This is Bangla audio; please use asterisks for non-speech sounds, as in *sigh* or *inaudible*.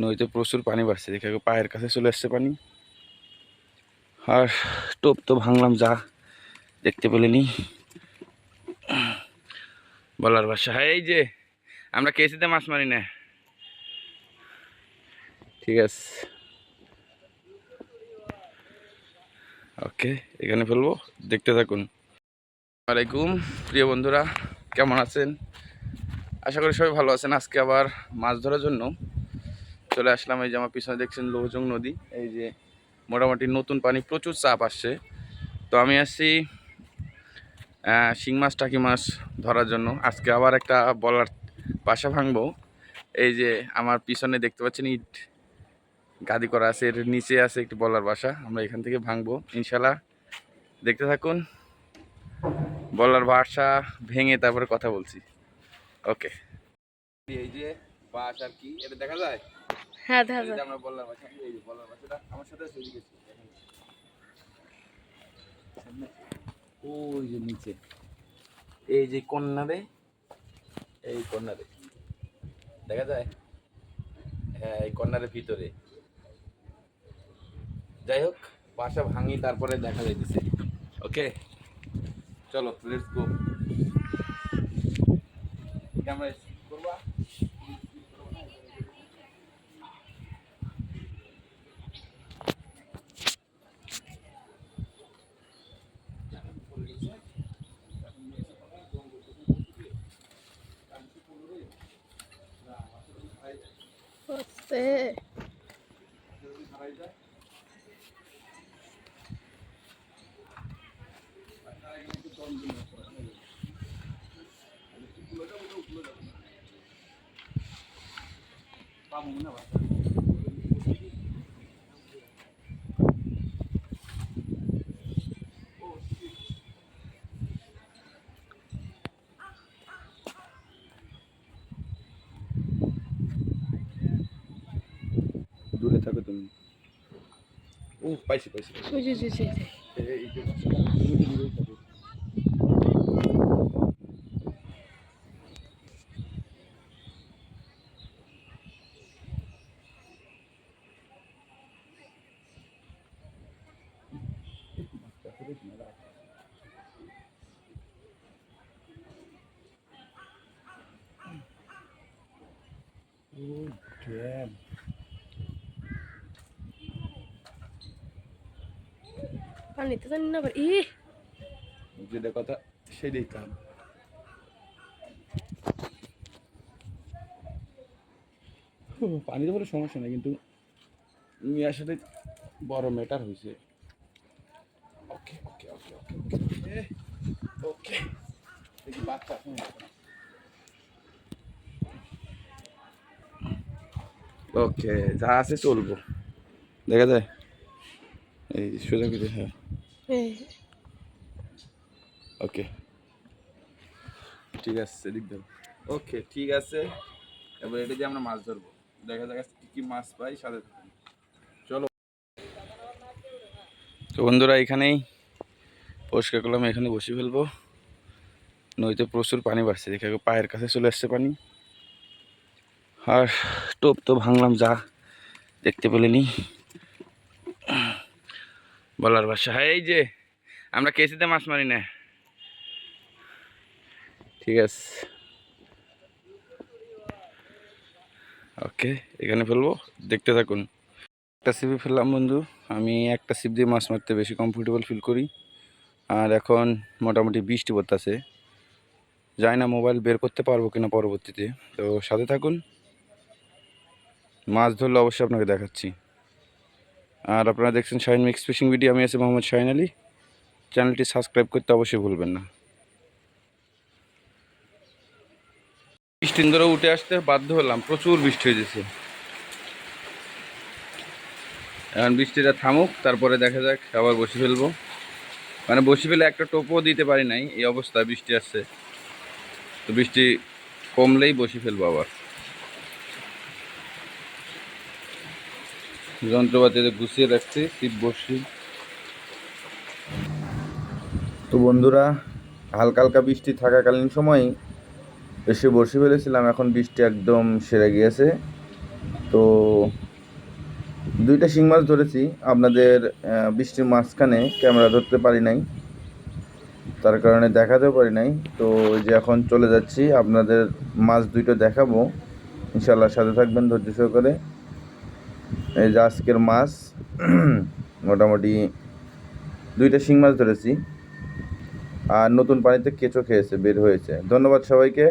নদীতে প্রচুর পানি বাড়ছে। দেখে পায়ের কাছে চলে আসছে পানি। আর টোপ তো ভাঙলাম যা দেখতে পেলেনি বলার বাসা এই যে আমরা কেসিতে মাছ মারি না। ঠিক আছে। ওকে, এখানে ফেলব। দেখতে থাকুন। আলাইকুম প্রিয় বন্ধুরা, কেমন আছেন? আশা করি সবাই ভালো আছেন। আজকে আবার মাছ ধরার জন্য চলে আসলাম, এই যে আমার পিছনে দেখছেন লোহজং নদী, এই যে মোটামুটি নতুন পানি, প্রচুর চাপ আসছে। তো আমি আসছি শিং মাছ, টাকি মাছ ধরার জন্য। আজকে আবার একটা বলার বাসা ভাঙবো। এই যে আমার পিছনে দেখতে পাচ্ছেন ইট, গাদি করা আছে, এর নিচে আছে একটি বলার বাসা, আমরা এখান থেকে ভাঙবো। ইনশাল্লাহ দেখতে থাকুন, বলার বাসা ভেঙে তারপরে কথা বলছি। ওকে। এই যে বাস আর কি, এটা দেখা যায়? হ্যাঁ দেখা এই যে যায় আমরা বললাম এই যে বললাম বাসাটা আমার সাথে আছে ওইদিকে। ওই যে নিচে। এই যে কন্যারে এই কন্যারে দেখা যায়? হ্যাঁ এই কন্যারের ভিতরে। যাই হোক বাসা ভাঙি তারপরে দেখা যাইতেছে। ওকে? চলো লেটস গো ক্যামেরা করবা পাবো দূরে থাকো তুমি ও পাইছি পাইছি। ওই যে যে যে যে। এই- এই যে বাসাটা, তুমি তো দূরেই থাকো। Oh, জানি না কথা পানিতে সমস্যা নেই কিন্তু মেয়ের সাথে বড় ম্যাটার হয়েছে। ওকে ওকে ওকে ওকে ওকে ওকে ওকে। যা আছে চলবো। দেখা যায়। এই সোজা হ্যাঁ। *laughs* ওকে ঠিক আছে সেদিক ওকে ঠিক আছে। এবার এটা দিয়ে আমরা মাছ ধরবো। দেখা যাক কি কি মাছ পাই সাথে চলো। তো বন্ধুরা এখানেই পরিষ্কার করলাম এখানে বসে ফেলব। নদীতে প্রচুর পানি বাড়ছে। দেখে পায়ের কাছে চলে আসছে পানি। আর টোপ তো ভাঙলাম যা দেখতে পেলেনি। বলার বাসা হ্যাঁ এই যে, আমরা কেসিতে মাছ মারি না। ঠিক আছে। ওকে এখানে ফেলব। দেখতে থাকুন। একটা সিপি ফেললাম, বন্ধু। আমি একটা সিপ দিয়ে মাছ মারতে বেশি কমফোর্টেবল ফিল করি। আর এখন মোটামুটি বৃষ্টি পড়তেছে। যাই না মোবাইল বের করতে পারব কিনা পরবর্তীতে। তো সাথে থাকুন। মাছ ধরলে অবশ্যই আপনাকে দেখাচ্ছি। আর আপনারা দেখছেন শাইন মিক্স ফিশিং ভিডিও, আমি আছি মোহাম্মদ শাহিন আলী। চ্যানেলটি সাবস্ক্রাইব করতে অবশ্যই ভুলবেন না। বৃষ্টি ধরে উঠে আসতে বাধ্য হলাম, প্রচুর বৃষ্টি হয়েছে। এখন বৃষ্টিটা থামুক, তারপরে দেখা যাক, আবার বসে ফেলব। মানে বসে ফেলে একটা টোপও দিতে পারি নাই, এই অবস্থা বৃষ্টি আসছে। তো বৃষ্টি কমলেই বসে ফেলব আবার। যন্ত্রপাতিতে গুছিয়ে রাখছি শীত বসি তো বন্ধুরা, হালকা হালকা বৃষ্টি থাকাকালীন সময় এসে বসে ফেলেছিলাম, এখন বৃষ্টি একদম সেরে গিয়েছে। তো দুইটা শিং মাছ ধরেছি, আপনাদের বৃষ্টির মাঝখানে ক্যামেরা ধরতে পারি নাই, তার কারণে দেখাতেও পারি নাই। তো যে এখন চলে যাচ্ছি, আপনাদের মাছ দুইটো দেখাবো। ইনশাল্লাহ সাথে থাকবেন ধৈর্য সহকারে। এই যে আজকের মাছ, *clears throat* মোটামুটি দুইটা শিং মাছ ধরেছি। আর নতুন পানিতে কেঁচো খেয়েছে, বের হয়েছে। ধন্যবাদ সবাইকে।